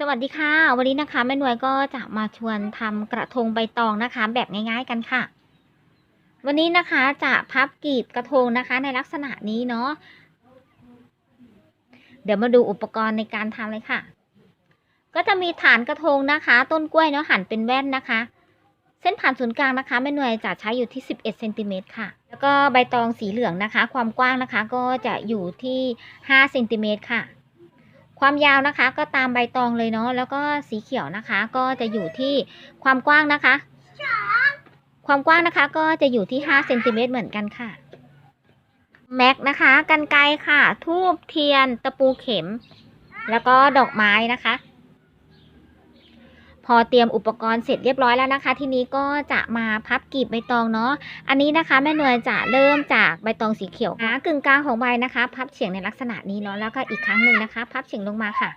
สวัสดีค่ะ วันนี้นะคะแม่หน่วยก็จะมาชวนทำกระทงใบตองนะคะ แบบง่าย ๆกันค่ะ วันนี้นะคะจะพับกีบกระทงนะคะ ในลักษณะนี้เนาะเดี๋ยวมาดูอุปกรณ์ในการทำเลยค่ะ ก็จะมีฐานกระทงนะคะ ต้นกล้วยเนาะหั่นเป็นแว่นนะคะ เส้นผ่านศูนย์กลางนะคะแม่หน่วยจะใช้อยู่ที่ 11เซนติเมตรค่ะ แล้วก็ใบตองสีเหลืองนะคะ ความกว้างนะคะ ก็จะอยู่ที่5เซนติเมตรค่ะ ความยาวนะคะก็ตามใบตองเลยเนาะแล้วก็สีเขียวนะคะ ก็จะอยู่ที่ความกว้างนะคะ ความกว้างนะคะก็จะอยู่ที่5เซนติเมตรเหมือนกันค่ะแม็กนะคะกันไกค่ะ ทูบเทียน ตะปูเข็ม แล้วก็ดอกไม้นะคะ พอเตรียมอุปกรณ์เสร็จเรียบร้อยแล้วนะคะ ทีนี้ก็จะมาพับกลีบใบตองเนาะอันนี้นะคะแม่นวลจะเริ่มจากใบตองสีเขียวนะกึ่งกลางของใบนะคะ พับเฉียงในลักษณะนี้เนาะแล้วก็อีกครั้งหนึ่งนะคะ พับเฉียงลงมาค่ะ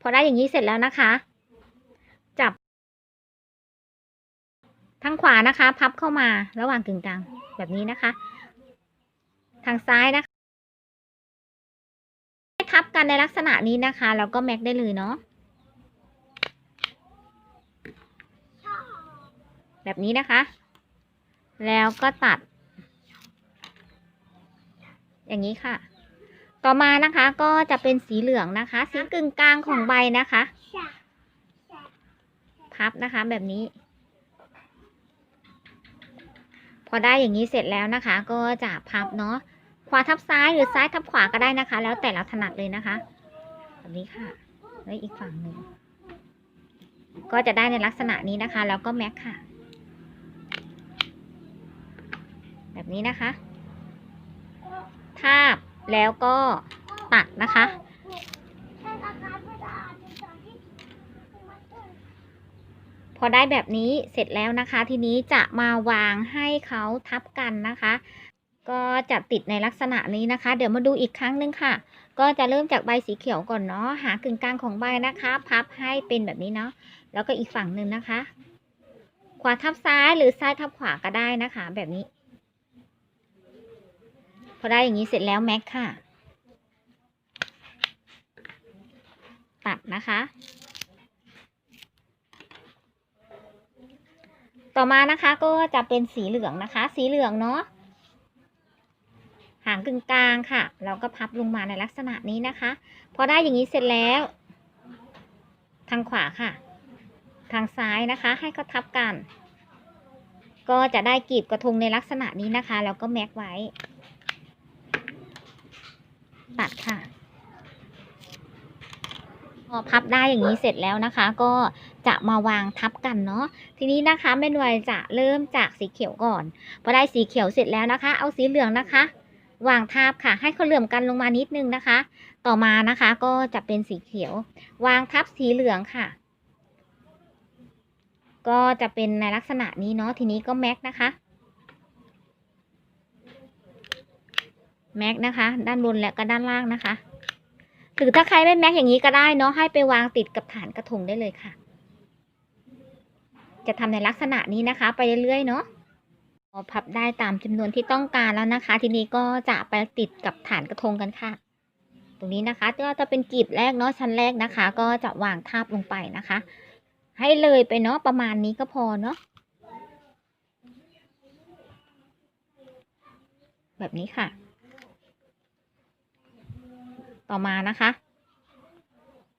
พอได้อย่างนี้เสร็จแล้วนะคะ จับทางขวานะคะ พับเข้ามาระหว่างกึ่งกลางแบบนี้นะคะ ทางซ้ายนะคะให้ทับกันในลักษณะนี้นะคะแล้วก็แม็กได้เลยเนาะ แบบนี้นะคะ แล้วก็ตัด อย่างนี้ค่ะ ต่อมานะคะก็จะเป็นสีเหลืองนะคะ สีกึ่งกลางของใบนะคะ พับนะคะแบบนี้ พอได้อย่างนี้เสร็จแล้วนะคะ ก็จะพับเนาะขวาทับซ้ายหรือซ้ายทับขวาก็ได้นะคะ แล้วแต่เราถนัดเลยนะคะ แบบนี้ค่ะแล้วอีกฝั่งหนึ่งก็จะได้ในลักษณะนี้นะคะ แล้วก็แม็กค่ะ แบบ นี้นะคะ ทาบแล้วก็ตัดนะคะ พอได้แบบนี้เสร็จแล้วนะคะ ทีนี้จะมาวางให้เขาทับกันนะคะ ก็จะติดในลักษณะนี้นะคะ เดี๋ยวมาดูอีกครั้งหนึ่งค่ะ ก็จะเริ่มจากใบสีเขียวก่อนเนาะหากึ่งกลางของใบนะคะ พับให้เป็นแบบนี้เนาะแล้วก็อีกฝั่งหนึ่งนะคะ ขวาทับซ้ายหรือซ้ายทับขวาก็ได้นะคะ แบบนี้ พอได้อย่างนี้เสร็จแล้วแม็กค่ะ ตัดนะคะ ต่อมานะคะก็จะเป็นสีเหลืองนะคะ สีเหลืองเนาะหางกึ่งกลางค่ะ เราก็พับลงมาในลักษณะนี้นะคะ พอได้อย่างนี้เสร็จแล้ว ทางขวาค่ะ ทางซ้ายนะคะ ให้เขาทับกัน ก็จะได้กลีบกระทงในลักษณะนี้นะคะ แล้วก็แม็กไว้ ตัดค่ะ พอพับได้อย่างนี้เสร็จแล้วนะคะ ก็จะมาวางทับกันเนาะทีนี้นะคะแม่นวยจะเริ่มจากสีเขียวก่อนพอได้สีเขียวเสร็จแล้วนะคะ เอาสีเหลืองนะคะ วางทับค่ะ ให้เขาเหลื่อมกันลงมานิดนึงนะคะ ต่อมานะคะก็จะเป็นสีเขียว วางทับสีเหลืองค่ะ ก็จะเป็นในลักษณะนี้เนาะทีนี้ก็แม็กนะคะ แม็กนะคะ ด้านบนและก็ด้านล่างนะคะหรือถ้าใครไม่แม็กอย่างนี้ก็ได้เนาะให้ไปวางติดกับฐานกระทงได้เลยค่ะ จะทำในลักษณะนี้นะคะ ไปเรื่อยๆเนาะพอพับได้ตามจำนวนที่ต้องการแล้วนะคะ ทีนี้ก็จะไปติดกับฐานกระทงกันค่ะ ตรงนี้นะคะก็จะเป็นกลีบแรกเนาะชั้นแรกนะคะ ก็จะวางทาบลงไปนะคะ ให้เลยไปเนาะประมาณนี้ก็พอเนาะแบบนี้ค่ะ ต่อมานะคะ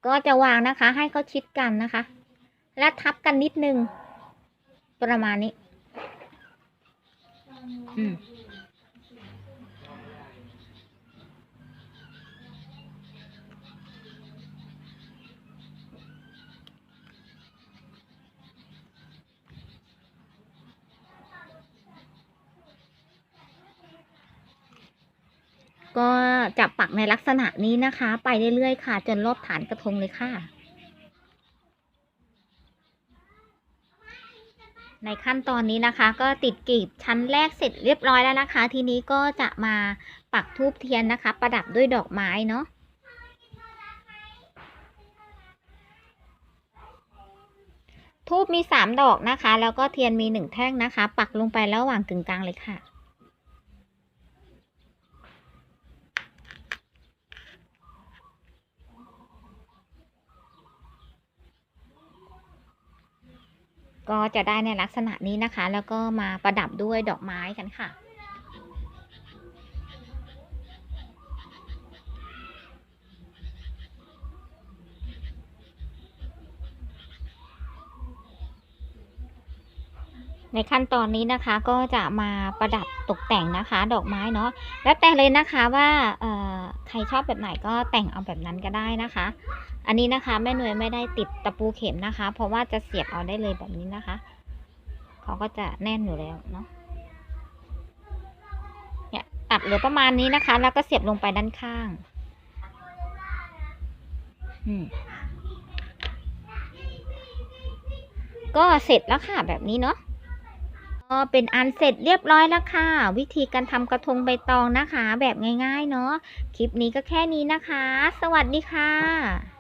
ก็จะวางนะคะให้เขาชิดกันนะคะ และทับกันนิดนึง ประมาณนี้ อืม ก็จะปักในลักษณะนี้นะคะ ไปเรื่อยๆค่ะ จนรอบฐานกระทงเลยค่ะ ในขั้นตอนนี้นะคะ ก็ติดกลีบชั้นแรกเสร็จเรียบร้อยแล้วนะคะ ทีนี้ก็จะมาปักทูบเทียนนะคะ ประดับด้วยดอกไม้เนาะทูบมีสามดอกนะคะ แล้วก็เทียนมีหนึ่งแท่งนะคะ ปักลงไประหว่างกึ่งกลางเลยค่ะ แก็จะได้ในลักษณะนี้นะคะ แล้วก็มาประดับด้วยดอกไม้กันค่ะ ในขั้นตอนนี้นะคะก็จะมาประดับตกแต่งนะคะ ดอกไม้เนาะแล้วแต่เลยนะคะว่าเอ่อใครชอบแบบไหนก็แต่งเอาแบบนั้นก็ได้นะคะ อันนี้นะคะแม่หน่วยไม่ได้ติดตะปูเข็มนะคะ เพราะว่าจะเสียบเอาได้เลยแบบนี้นะคะ เขาก็จะแน่นอยู่แล้วเนาะเนี่ยตัดเหลือประมาณนี้นะคะ แล้วก็เสียบลงไปด้านข้างอืมก็เสร็จแล้วค่ะแบบนี้เนาะก็เป็นอันเสร็จเรียบร้อยแล้วค่ะ วิธีการทำกระทงใบตองนะคะ แบบง่ายๆเนาะคลิปนี้ก็แค่นี้นะคะ สวัสดีค่ะ